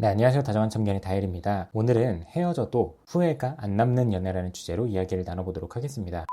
네, 안녕하세요. 다정한 참견의 다일입니다. 오늘은 헤어져도 후회가 안 남는 연애라는 주제로 이야기를 나눠보도록 하겠습니다.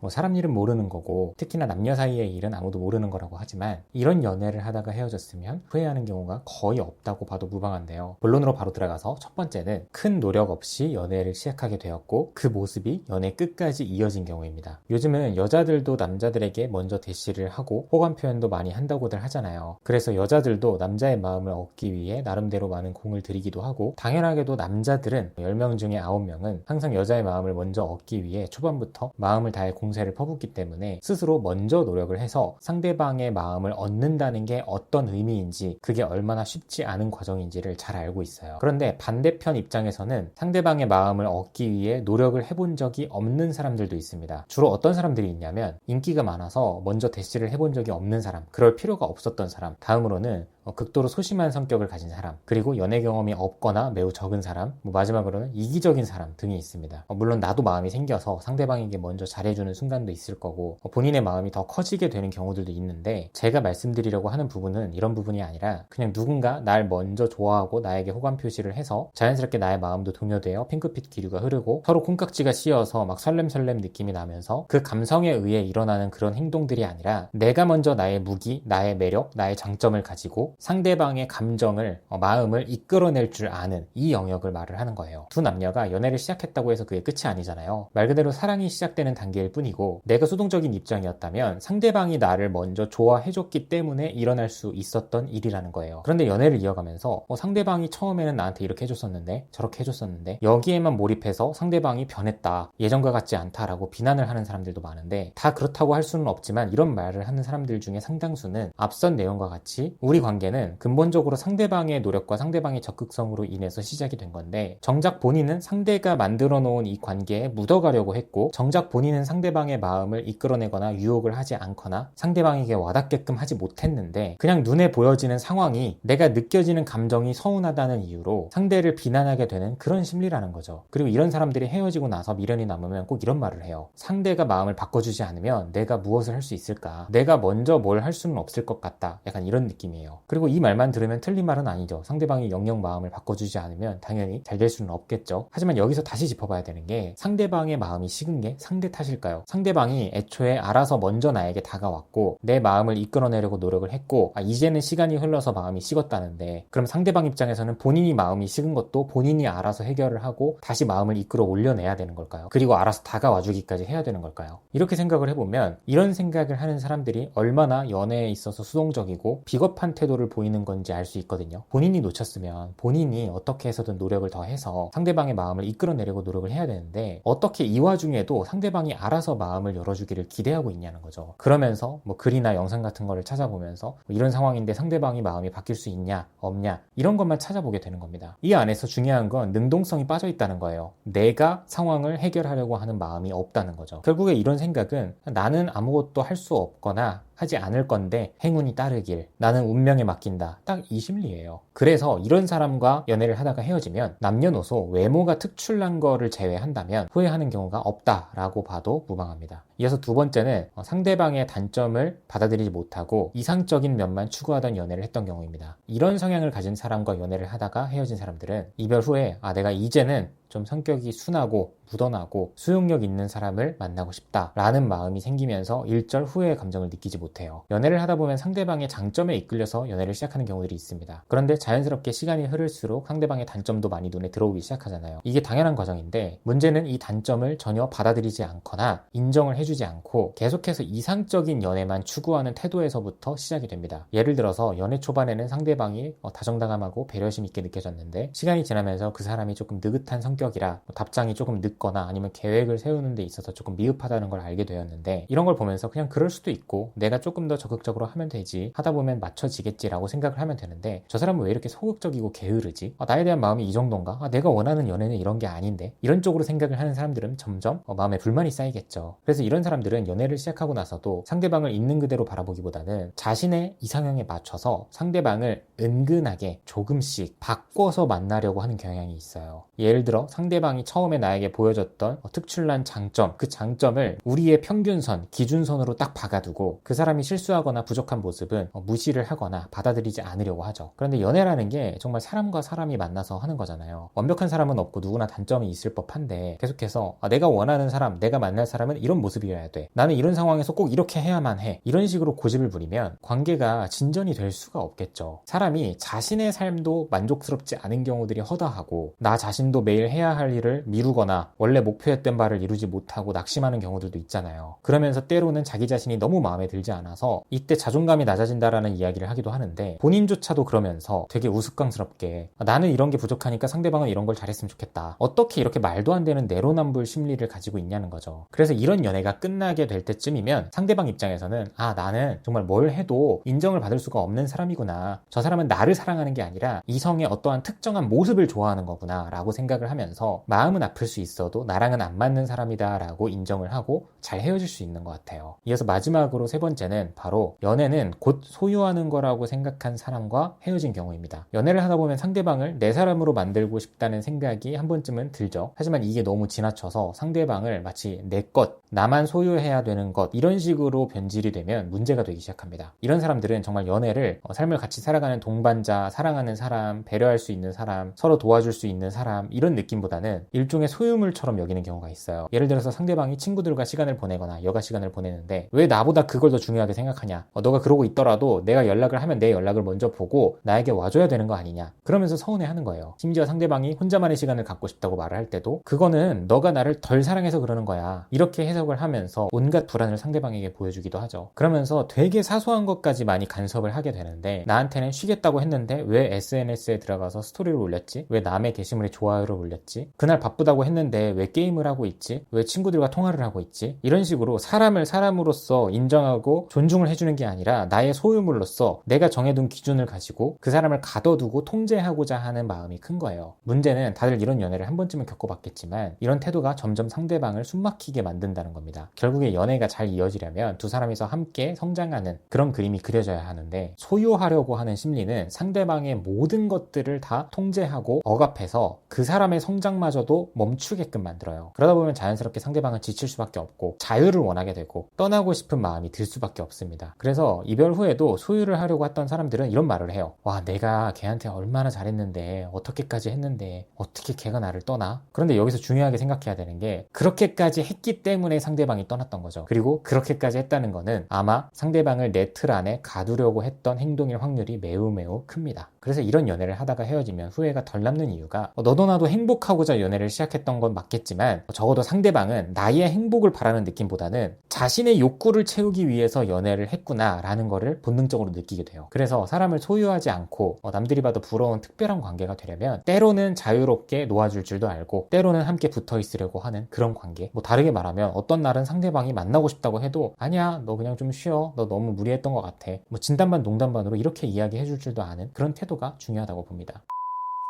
뭐 사람 일은 모르는 거고 특히나 남녀 사이의 일은 아무도 모르는 거라고 하지만 이런 연애를 하다가 헤어졌으면 후회하는 경우가 거의 없다고 봐도 무방한데요. 본론으로 바로 들어가서 첫 번째는 큰 노력 없이 연애를 시작하게 되었고 그 모습이 연애 끝까지 이어진 경우입니다. 요즘은 여자들도 남자들에게 먼저 대시를 하고 호감 표현도 많이 한다고들 하잖아요. 그래서 여자들도 남자의 마음을 얻기 위해 나름대로 많은 공을 들이기도 하고 당연하게도 남자들은 10명 중에 9명은 항상 여자의 마음을 먼저 얻기 위해 초반부터 마음을 다해 공 공세를 퍼붓기 때문에 스스로 먼저 노력을 해서 상대방의 마음을 얻는다는 게 어떤 의미인지 그게 얼마나 쉽지 않은 과정인지를 잘 알고 있어요. 그런데 반대편 입장에서는 상대방의 마음을 얻기 위해 노력을 해본 적이 없는 사람들도 있습니다. 주로 어떤 사람들이 있냐면 인기가 많아서 먼저 대시를 해본 적이 없는 사람, 그럴 필요가 없었던 사람, 다음으로는 어, 극도로 소심한 성격을 가진 사람, 그리고 연애 경험이 없거나 매우 적은 사람, 뭐 마지막으로는 이기적인 사람 등이 있습니다. 어, 물론 나도 마음이 생겨서 상대방에게 먼저 잘해주는 순간도 있을 거고 어, 본인의 마음이 더 커지게 되는 경우들도 있는데 제가 말씀드리려고 하는 부분은 이런 부분이 아니라 그냥 누군가 날 먼저 좋아하고 나에게 호감 표시를 해서 자연스럽게 나의 마음도 동요되어 핑크빛 기류가 흐르고 서로 콩깍지가 씌어서 막 설렘설렘 느낌이 나면서 그 감성에 의해 일어나는 그런 행동들이 아니라 내가 먼저 나의 무기, 나의 매력, 나의 장점을 가지고 상대방의 감정을 어, 마음을 이끌어낼 줄 아는 이 영역을 말을 하는 거예요. 두 남녀가 연애를 시작했다고 해서 그게 끝이 아니잖아요. 말 그대로 사랑이 시작되는 단계일 뿐 이고 내가 수동적인 입장이었다면 상대방이 나를 먼저 좋아해줬기 때문에 일어날 수 있었던 일이라는 거예요. 그런데 연애를 이어가면서 어, 상대방이 처음에는 나한테 이렇게 해줬었는데 저렇게 해줬었는데 여기에만 몰입해서 상대방이 변했다 예전과 같지 않다라고 비난을 하는 사람들도 많은데 다 그렇다고 할 수는 없지만 이런 말을 하는 사람들 중에 상당수는 앞선 내용과 같이 우리 관계 관계는 근본적으로 상대방의 노력과 상대방의 적극성으로 인해서 시작이 된 건데 정작 본인은 상대가 만들어 놓은 이 관계에 묻어가려고 했고 정작 본인은 상대 방의 마음을 이끌어내거나 유혹을 하지 않거나 상대방에게 와닿게끔 하지 못했는데 그냥 눈에 보여지는 상황이 내가 느껴지는 감정이 서운하다는 이유로 상대를 비난하게 되는 그런 심리라는 거죠. 그리고 이런 사람들이 헤어지고 나서 미련이 남으면 꼭 이런 말을 해요. 상대가 마음을 바꿔주지 않으면 내가 무엇을 할 수 있을까? 내가 먼저 뭘 할 수는 없을 것 같다. 약간 이런 느낌이에요. 그리고 이 말만 들으면 틀린 말은 아니죠. 상대방이 영영 마음을 바꿔주지 않으면 당연히 잘 될 수는 없겠죠. 하지만 여기서 다시 짚어봐야 되는 게 상대방의 마음이 식은 게 상대 탓일까요? 상대방이 애초에 알아서 먼저 나에게 다가왔고 내 마음을 이끌어내려고 노력을 했고 아, 이제는 시간이 흘러서 마음이 식었다는데 그럼 상대방 입장에서는 본인이 마음이 식은 것도 본인이 알아서 해결을 하고 다시 마음을 이끌어 올려내야 되는 걸까요? 그리고 알아서 다가와 주기까지 해야 되는 걸까요? 이렇게 생각을 해보면 이런 생각을 하는 사람들이 얼마나 연애에 있어서 수동적이고 비겁한 태도를 보이는 건지 알 수 있거든요. 본인이 놓쳤으면 본인이 어떻게 해서든 노력을 더 해서 상대방의 마음을 이끌어내려고 노력을 해야 되는데 어떻게 이 와중에도 상대방이 알아서 마음을 열어주기를 기대하고 있냐는 거죠. 그러면서 뭐 글이나 영상 같은 거를 찾아보면서 뭐 이런 상황인데 상대방이 마음이 바뀔 수 있냐 없냐 이런 것만 찾아보게 되는 겁니다. 이 안에서 중요한 건 능동성이 빠져 있다는 거예요. 내가 상황을 해결하려고 하는 마음이 없다는 거죠. 결국에 이런 생각은 나는 아무것도 할 수 없거나 하지 않을 건데 행운이 따르길. 나는 운명에 맡긴다. 딱 이 심리예요. 그래서 이런 사람과 연애를 하다가 헤어지면 남녀노소 외모가 특출난 거를 제외한다면 후회하는 경우가 없다라고 봐도 무방합니다 이어서 두 번째는 어, 상대방의 단점을 받아들이지 못하고 이상적인 면만 추구하던 연애를 했던 경우입니다 이런 성향을 가진 사람과 연애를 하다가 헤어진 사람들은 이별 후에 아 내가 이제는 좀 성격이 순하고 묻어나고 수용력 있는 사람을 만나고 싶다라는 마음이 생기면서 일절 후회의 감정을 느끼지 못해요. 연애를 하다 보면 상대방의 장점에 이끌려서 연애를 시작하는 경우들이 있습니다. 그런데 자연스럽게 시간이 흐를수록 상대방의 단점도 많이 눈에 들어오기 시작하잖아요. 이게 당연한 과정인데 문제는 이 단점을 전혀 받아들이지 않거나 인정을 해주지 않고 계속해서 이상적인 연애만 추구하는 태도에서부터 시작이 됩니다. 예를 들어서 연애 초반에는 상대방이 어, 다정다감하고 배려심 있게 느껴졌는데 시간이 지나면서 그 사람이 조금 느긋한 성격이라 뭐 답장이 조금 늦 늦거나 아니면 계획을 세우는 데 있어서 조금 미흡하다는 걸 알게 되었는데 이런 걸 보면서 그냥 그럴 수도 있고 내가 조금 더 적극적으로 하면 되지 하다 보면 맞춰지겠지라고 생각을 하면 되는데 저 사람은 왜 이렇게 소극적이고 게으르지? 아, 나에 대한 마음이 이 정도인가? 아, 내가 원하는 연애는 이런 게 아닌데 이런 쪽으로 생각을 하는 사람들은 점점 어, 마음에 불만이 쌓이겠죠. 그래서 이런 이런 사람들은 연애를 시작하고 나서도 상대방을 있는 그대로 바라보기보다는 자신의 이상형에 맞춰서 상대방을 은근하게 조금씩 바꿔서 만나려고 하는 경향이 있어요. 예를 들어 상대방이 처음에 나에게 보여줬던 어, 특출난 장점, 그 장점을 우리의 평균선, 기준선으로 딱 박아두고 그 사람이 실수하거나 부족한 모습은 어, 무시를 하거나 받아들이지 않으려고 하죠. 그런데 연애라는 게 정말 사람과 사람이 만나서 하는 거잖아요. 완벽한 사람은 없고 누구나 단점이 있을 법한데 계속해서 아, 내가 원하는 사람, 내가 만날 사람은 이런 모습 이어야 돼. 나는 이런 상황에서 꼭 이렇게 해야만 해. 이런 식으로 고집을 부리면 관계가 진전이 될 수가 없겠죠. 사람이 자신의 삶도 만족스럽지 않은 경우들이 허다하고 나 자신도 매일 해야 할 일을 미루거나 원래 목표했던 바를 이루지 못하고 낙심하는 경우들도 있잖아요. 그러면서 때로는 자기 자신이 너무 마음에 들지 않아서 이때 자존감이 낮아진다라는 이야기를 하기도 하는데 본인조차도 그러면서 되게 우스꽝스럽게 아, 나는 이런 게 부족하니까 상대방은 이런 걸 잘했으면 좋겠다. 어떻게 이렇게 말도 안 되는 내로남불 심리를 가지고 있냐는 거죠. 그래서 이런 연애가 끝나게 될 때쯤이면 상대방 입장에서는 아 나는 정말 뭘 해도 인정을 받을 수가 없는 사람이구나. 저 사람은 나를 사랑하는 게 아니라 이성의 어떠한 특정한 모습을 좋아하는 거구나 라고 생각을 하면서 마음은 아플 수 있어도 나랑은 안 맞는 사람이다 라고 인정을 하고 잘 헤어질 수 있는 것 같아요. 이어서 마지막으로 세 번째는 바로 연애는 곧 소유하는 거라고 생각한 사람과 헤어진 경우입니다. 연애를 하다 보면 상대방을 내 사람으로 만들고 싶다는 생각이 한 번쯤은 들죠. 하지만 이게 너무 지나쳐서 상대방을 마치 내 것, 나만 소유해야 되는 것 이런 식으로 변질이 되면 문제가 되기 시작합니다. 이런 사람들은 정말 연애를 어, 삶을 같이 살아가는 동반자, 사랑하는 사람, 배려할 수 있는 사람, 서로 도와줄 수 있는 사람 이런 느낌보다는 일종의 소유물처럼 여기는 경우가 있어요. 예를 들어서 상대방이 친구들과 시간을 보내거나 여가 시간을 보내는데 왜 나보다 그걸 더 중요하게 생각하냐? 어, 너가 그러고 있더라도 내가 연락을 하면 내 연락을 먼저 보고 나에게 와줘야 되는 거 아니냐? 그러면서 서운해하는 거예요. 심지어 상대방이 혼자만의 시간을 갖고 싶다고 말을 할 때도 그거는 너가 나를 덜 사랑해서 그러는 거야. 이렇게 해석을 하면 서 온갖 불안을 상대방에게 보여주기도 하죠. 그러면서 되게 사소한 것까지 많이 간섭을 하게 되는데 나한테는 쉬겠다고 했는데 왜 SNS에 들어가서 스토리를 올렸지? 왜 남의 게시물에 좋아요를 올렸지? 그날 바쁘다고 했는데 왜 게임을 하고 있지? 왜 친구들과 통화를 하고 있지? 이런 식으로 사람을 사람으로서 인정하고 존중을 해주는 게 아니라 나의 소유물로서 내가 정해둔 기준을 가지고 그 사람을 가둬두고 통제하고자 하는 마음이 큰 거예요. 문제는 다들 이런 연애를 한 번쯤은 겪어봤겠지만 이런 태도가 점점 상대방을 숨막히게 만든다는 겁니다. 결국에 연애가 잘 이어지려면 두 사람이서 함께 성장하는 그런 그림이 그려져야 하는데 소유하려고 하는 심리는 상대방의 모든 것들을 다 통제하고 억압해서 그 사람의 성장마저도 멈추게끔 만들어요. 그러다 보면 자연스럽게 상대방은 지칠 수밖에 없고 자유를 원하게 되고 떠나고 싶은 마음이 들 수밖에 없습니다. 그래서 이별 후에도 소유를 하려고 했던 사람들은 이런 말을 해요. 와, 내가 걔한테 얼마나 잘했는데, 어떻게까지 했는데, 어떻게 걔가 나를 떠나? 그런데 여기서 중요하게 생각해야 되는 게, 그렇게까지 했기 때문에 상대방 이 떠났던 거죠. 그리고 그렇게까지 했다는 거는 아마 상대방을 내 틀 안에 가두려고 했던 행동일 확률이 매우 매우 큽니다. 그래서 이런 연애를 하다가 헤어지면 후회가 덜 남는 이유가 어, 너도 나도 행복하고자 연애를 시작했던 건 맞겠지만 적어도 상대방은 나의 행복을 바라는 느낌보다는 자신의 욕구를 채우기 위해서 연애를 했구나라는 거를 본능적으로 느끼게 돼요. 그래서 사람을 소유하지 않고 어, 남들이 봐도 부러운 특별한 관계가 되려면 때로는 자유롭게 놓아줄 줄도 알고 때로는 함께 붙어 있으려고 하는 그런 관계. 뭐 다르게 말하면 어떤 날은 상대방이 만나고 싶다고 해도 아니야 너 그냥 좀 쉬어 너 너무 무리했던 것 같아. 뭐 진단반 농담반으로 이렇게 이야기해 줄 줄도 아는 그런 태도가 중요하다고 봅니다.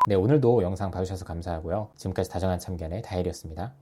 네 오늘도 영상 봐주셔서 감사하고요. 지금까지 다정한 참견의 다일이었습니다.